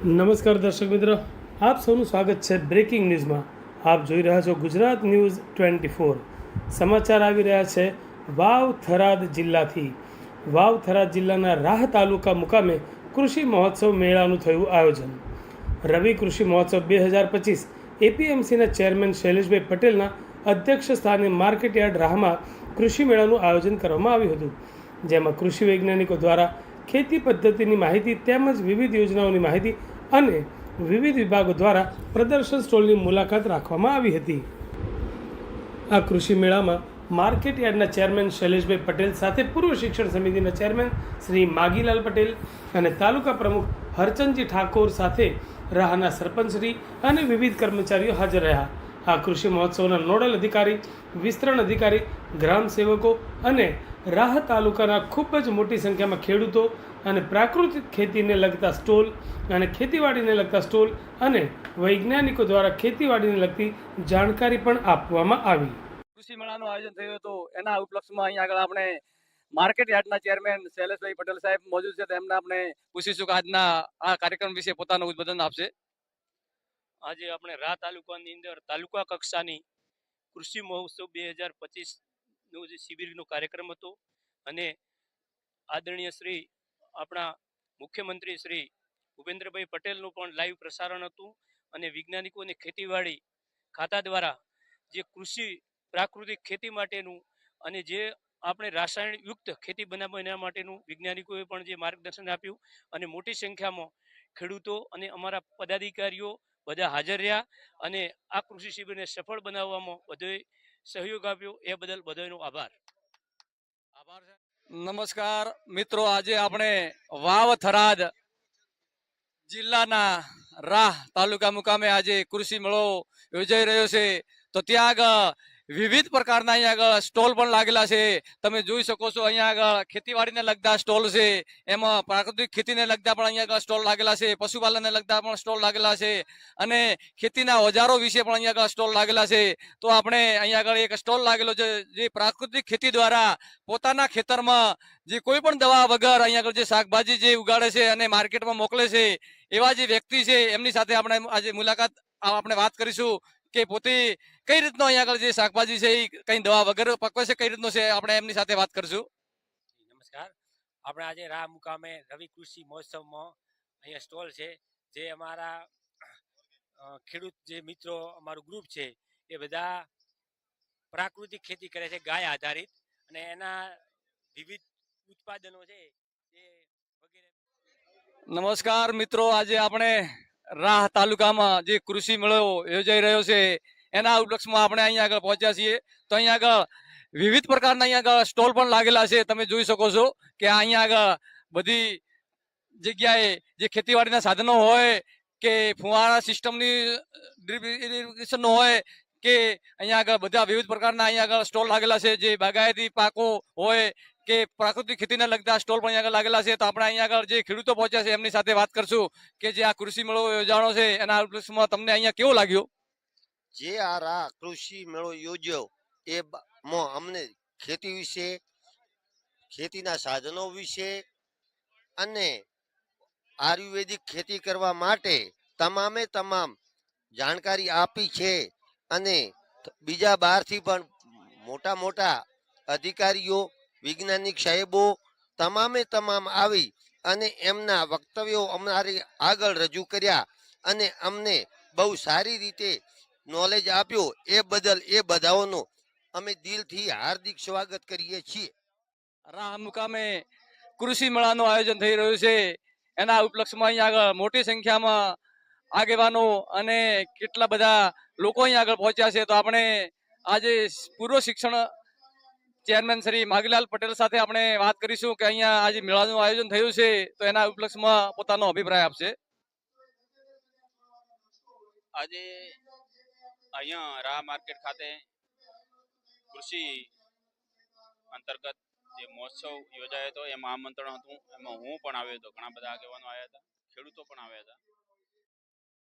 નમસ્કાર દર્શક મિત્રો, આપ સૌનું સ્વાગત છે બ્રેકિંગ ન્યૂઝમાં આપ જોઈ રહ્યા છો ગુજરાત ન્યૂઝ ટ્વેન્ટી ફોર. સમાચાર આવી રહ્યા છે વાવ થરાદ જિલ્લાથી. વાવ થરાદ જિલ્લાના રાહ તાલુકા મુકામે કૃષિ મહોત્સવ મેળાનું થયું આયોજન. રવિ કૃષિ મહોત્સવ બે હજાર પચીસ એપીએમસીના ચેરમેન શૈલેષભાઈ પટેલના અધ્યક્ષ સ્થાને માર્કેટયાર્ડ રાહમાં કૃષિ મેળાનું આયોજન કરવામાં આવ્યું હતું. જેમાં કૃષિ વૈજ્ઞાનિકો દ્વારા ખેતી પદ્ધતિની માહિતી તેમજ વિવિધ યોજનાઓની માહિતી અને વિવિધ વિભાગો દ્વારા પ્રદર્શન સ્ટોલની મુલાકાત રાખવામાં આવી હતી. આ કૃષિ મેળામાં માર્કેટ યાર્ડના ચેરમેન શૈલેષભાઈ પટેલ સાથે પૂર્વ શિક્ષણ સમિતિના ચેરમેન શ્રી માગીલાલ પટેલ અને તાલુકા પ્રમુખ હરચંદજી ઠાકોર સાથે રાહના સરપંચશ્રી અને વિવિધ કર્મચારીઓ હાજર રહ્યા. આ કૃષિ મહોત્સવના નોડલ અધિકારી, વિસ્તરણ અધિકારી, ગ્રામ સેવકો અને રાહ તાલુકાના ખૂબ જ મોટી સંખ્યામાં ખેડૂતો અને પ્રાકૃતિક ખેતીને લગતા સ્ટોલ અને ખેતીવાડીને લગતા સ્ટોલ અને વૈજ્ઞાનિકો દ્વારા ખેતીવાડીને લગતી જાણકારી પણ આપવામાં આવી. કૃષિ મેળાનું આયોજન થયું હતું. એના ઉપલક્ષમાં અહીંયા આગળ આપણે માર્કેટ યાર્ડના ચેરમેન શૈલેષભાઈ પટેલ સાહેબ મોજૂદ છે. તેમને આપણે પૂછીશું કે આજના આ કાર્યક્રમ વિશે પોતાનું ઉદ્બોધન આપશે. આજે આપણે રા તાલુકાની અંદર તાલુકા કક્ષાની કૃષિ મહોત્સવ બે હજાર પચીસનો જે શિબિરનો કાર્યક્રમ હતો અને આદરણીય શ્રી આપણા મુખ્યમંત્રી શ્રી ભૂપેન્દ્રભાઈ પટેલનું પણ લાઈવ પ્રસારણ હતું અને વૈજ્ઞાનિકો અને ખેતીવાડી ખાતા દ્વારા જે કૃષિ પ્રાકૃતિક ખેતી માટેનું અને જે આપણે રાસાયણિક યુક્ત ખેતી બનાવવા એના માટેનું વૈજ્ઞાનિકોએ પણ જે માર્ગદર્શન આપ્યું અને મોટી સંખ્યામાં ખેડૂતો અને અમારા પદાધિકારીઓ બધા હાજર રહ્યા અને આ કૃષિ શિબિરને સફળ બનાવવામાં બધોએ સહયોગ આપ્યો. એ બદલ બધાનો આભાર. આભાર નમસ્કાર. મિત્રો, આજે આપણે વાવ થરાદ જિલ્લાના રાહ તાલુકા મુકામે આજે કૃષિ મેળો યોજાઈ રહ્યો છે. તો ત્યાં વિવિધ પ્રકારના અહીંયા આગળ સ્ટોલ પણ લાગેલા છે. તમે જોઈ શકો છો અહીંયા આગળ ખેતીવાડીને લગતા સ્ટોલ છે. એમાં પ્રાકૃતિક ખેતીને લગતા પણ અહીંયા આગળ સ્ટોલ લાગેલા છે. પશુપાલનને લગતા પણ સ્ટોલ લાગેલા છે. અને ખેતીના ઓજારો વિશે પણ અહીંયા આગળ સ્ટોલ લાગેલા છે. તો આપણે અહીંયા આગળ એક સ્ટોલ લાગેલો છે, જે પ્રાકૃતિક ખેતી દ્વારા પોતાના ખેતરમાં જે કોઈ પણ દવા વગર અહીંયા આગળ જે શાકભાજી જે ઉગાડે છે અને માર્કેટમાં મોકલે છે, એવા જે વ્યક્તિ છે, એમની સાથે આપણે આજે મુલાકાત આપણે વાત કરીશું. કે પોતે કઈ રીતનો અહીંયા આગળ જે શાકભાજી છે એ કઈ દવા વગર પકવે છે? કઈ રીતનો છે? આપણે એમની સાથે વાત કરીશું. નમસ્કાર. આપણે આજે રા મુકામે રવિ કૃષિ મહોત્સવમાં અહીંયા સ્ટોલ છે. જે અમારા ખેડૂત જે મિત્રો અમારું ગ્રુપ છે એ બધા પ્રાકૃતિક ખેતી કરે છે ગાય આધારિત. અને એના વિવિધ ઉત્પાદનો છે એ વગેરે. નમસ્કાર મિત્રો આજે આપણે રાહ તાલુકામાં જે કૃષિ મેળો યોજાઈ રહ્યો છે, એના ઉપલક્ષમાં આપણે અહીંયા આગળ પહોંચ્યા છીએ. તો અહીંયા આગળ વિવિધ પ્રકારના અહીંયા આગળ સ્ટોલ પણ લાગેલા છે. તમે જોઈ શકો છો કે અહીંયા આગળ બધી જગ્યાએ જે ખેતીવાડીના સાધનો હોય કે ફુવારા સિસ્ટમની ડ્રીપ ઇરિગેશનનો હોય કે અહીંયા આગળ બધા વિવિધ પ્રકારના અહીંયા આગળ સ્ટોલ લાગેલા છે. જે બાગાયતી પાકો હોય કે પ્રાકૃતિક ખેતીને લગતા સ્ટોલ પણ અહીંયા આગળ લાગેલા છે. તો આપણે અહીંયા આગળ જે ખેડૂતો પહોંચ્યા છે, એમની સાથે વાત કરશું કે જે આ કૃષિ મેળો યોજાણો છે, એના ઉપલક્ષમાં તમને અહીંયા કેવો લાગ્યો? જે આ રા કૃષિ મેળો યોજ્યો, એ માં અમને ખેતી વિશે, ખેતીના સાધનો વિશે અને આયુર્વેદિક ખેતી કરવા માટે તમામે તમામ જાણકારી આપી છે અને બીજા બહારથી પણ મોટા મોટા અધિકારીઓ વૈજ્ઞાનિક સાહેબો તમામે તમામ આવી અને એમના વક્તવ્યો અમારી આગળ રજૂ કર્યા અને અમને બહુ સારી રીતે નોલેજ આપ્યો. એ બદલ એ બધાઓનો અમે દિલથી હાર્દિક સ્વાગત કરીએ છીએ. રાહ મુકામે કૃષિ મેળાનું આયોજન થઈ રહ્યું છે. એના ઉપલક્ષમાં અહીંયા આગળ મોટી સંખ્યામાં આગેવાનો અને કેટલા બધા લોકો અહીંયા આગળ પહોંચ્યા છે. તો આપણે આજે પૂર્વ શિક્ષણ ચેરમેન શ્રી માગીલાલ પટેલ સાથે આપણે વાત કરીશું કે અહીંયા આજે મેળાનું આયોજન થયું છે, તો એના ઉપલક્ષમાં પોતાનો અભિપ્રાય આપશે. આજે અહીંયા રા માર્કેટ ખાતે કૃષિ અંતર્ગત જે મહોત્સવ યોજાયો હતો, એમાં આમંત્રણ હતું. એમાં હું પણ આવ્યો હતો. ઘણા બધા આગેવાનો આવ્યા હતા. ખેડૂતો પણ આવ્યા હતા.